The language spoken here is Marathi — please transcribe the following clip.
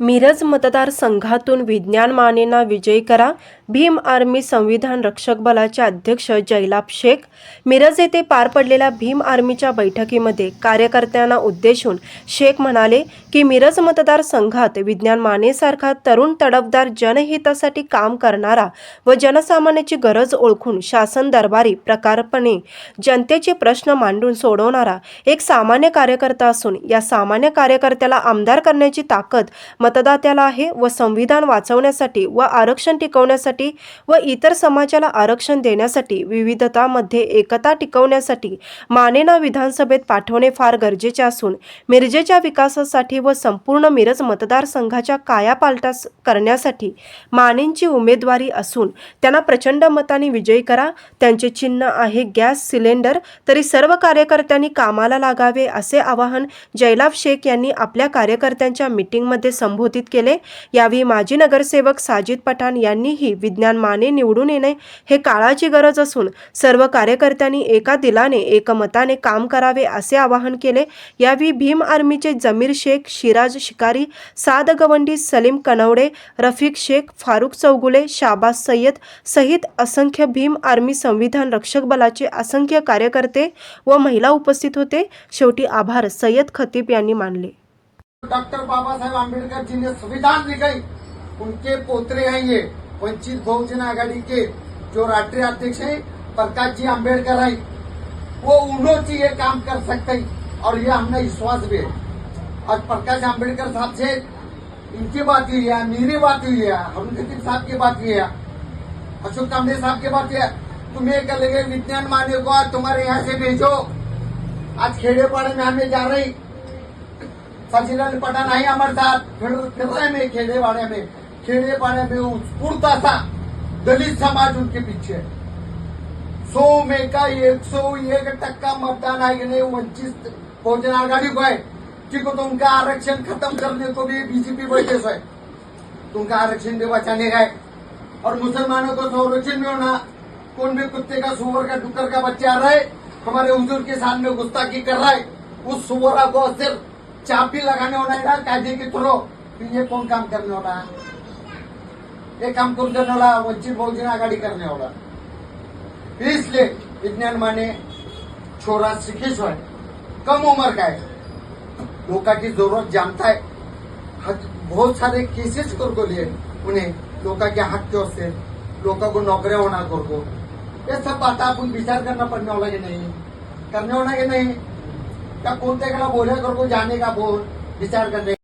मिरज मतदारसंघातून विज्ञान मानेना विजयी करा. भीम आर्मी संविधान रक्षक बलाचे अध्यक्ष जैलाब शेख. मिरज येथे पार पडलेल्या भीम आर्मीच्या बैठकीमध्ये कार्यकर्त्यांना उद्देशून शेख म्हणाले की मिरज मतदारसंघात विज्ञान मानेसारखा तरुण तडफदार जनहितासाठी काम करणारा व जनसामान्याची गरज ओळखून शासन दरबारी प्रकारपणे जनतेचे प्रश्न मांडून सोडवणारा एक सामान्य कार्यकर्ता असून या सामान्य कार्यकर्त्याला आमदार करण्याची ताकद मतदात्याला आहे व संविधान वाचवण्यासाठी व आरक्षण टिकवण्यासाठी व इतर समाजाला आरक्षण देण्यासाठी विविधतामध्ये एकता टिकवण्यासाठी मानेना विधानसभेत पाठवणे फार गरजेचे असून मिरजेच्या विकासासाठी व संपूर्ण मिरज मतदारसंघाच्या कायापालटास करण्यासाठी मानेंची उमेदवारी असून त्यांना प्रचंड मताने विजयी करा. त्यांचे चिन्ह आहे गॅस सिलेंडर. तरी सर्व कार्यकर्त्यांनी कामाला लागावे असे आवाहन जयलाभ शेख यांनी आपल्या कार्यकर्त्यांच्या मीटिंगमध्ये संबोधित केले. यावेळी माजी नगरसेवक साजिद पठाण यांनीही विज्ञान माने निवडून येणे हे काळाची गरज असून सर्व कार्यकर्त्यांनी एका दिलाने एकमताने काम करावे असे आवाहन केले. यावेळी भीम आर्मीचे जमीर शेख शिराज शिकारी साद गवंडी सलीम कनवडे रफिक शेख फारुख चौगुले शाबाज सय्यद सहित असंख्य भीम आर्मी संविधान रक्षक बलाचे असंख्य कार्यकर्ते व महिला उपस्थित होते. शेवटी आभार सय्यद खतीब यांनी मानले. डॉक्टर बाबासाहेब साहेब जी ने संविधान लिखाई उनके पोतरे हैं ये वंचित बहुजन आघाड़ी के जो राष्ट्रीय अध्यक्ष है प्रकाश जी आम्बेडकर है वो उन्होंने ये काम कर सकते हैं और ये हमने विश्वास भी है। और प्रकाश आम्बेडकर साहब से इनकी बात हुई है, मेरी बात हुई है अरुण खतीब साहब की बात हुई है, अशोक कामडे साहब की बात हुई है। तुम ये कर लेंगे विज्ञान माने को आज तुम्हारे यहाँ से भेजो। आज खेड़ेपाड़े में हमें जा रही। सचिन पठान आहे हमारे साथ, फिर फिर रहे में खेड़े वाड़े में। खेड़े पाड़े में उत्स्फूर्त था। दलित समाज उनके पीछे। सौ में का एक सौ एक टक्का मतदान आएगा, वंचित बहुजन आघाड़ी को है। ठीक तुमका तो उनका आरक्षण खत्म करने को भी बीजेपी बैठे सो है तुमका आरक्षण भी बचाने का है और मुसलमानों को संरक्षण भी होना कौन भी कुत्ते का सुअर का डुकर का बच्चा आ रहा है हमारे हुजूर के सामने गुस्ताखी कर रहा है उस सुअरा को सिर्फ चापी लगाने होना है ना कायदे के थ्रो. ये कौन काम करने वाला है? ये काम कौन करने वाला वंचित बहुजन आघाड़ी करने वाला इसलिए विज्ञान माने छोरा शिखीश है। कम उम्र का है। लोका की ज़रूरत जानता है बहुत सारे केसेस कर को लिए उन्हें लोका के हक की ओर से लोका को नौकरियाँ होना कर को। ये सब बात आपण विचार करना पड़ने वाला कि नहीं। करने वाला कि नहीं। क्या कौन कोणत्या बोले कर को, जाने का बोल, विचार करने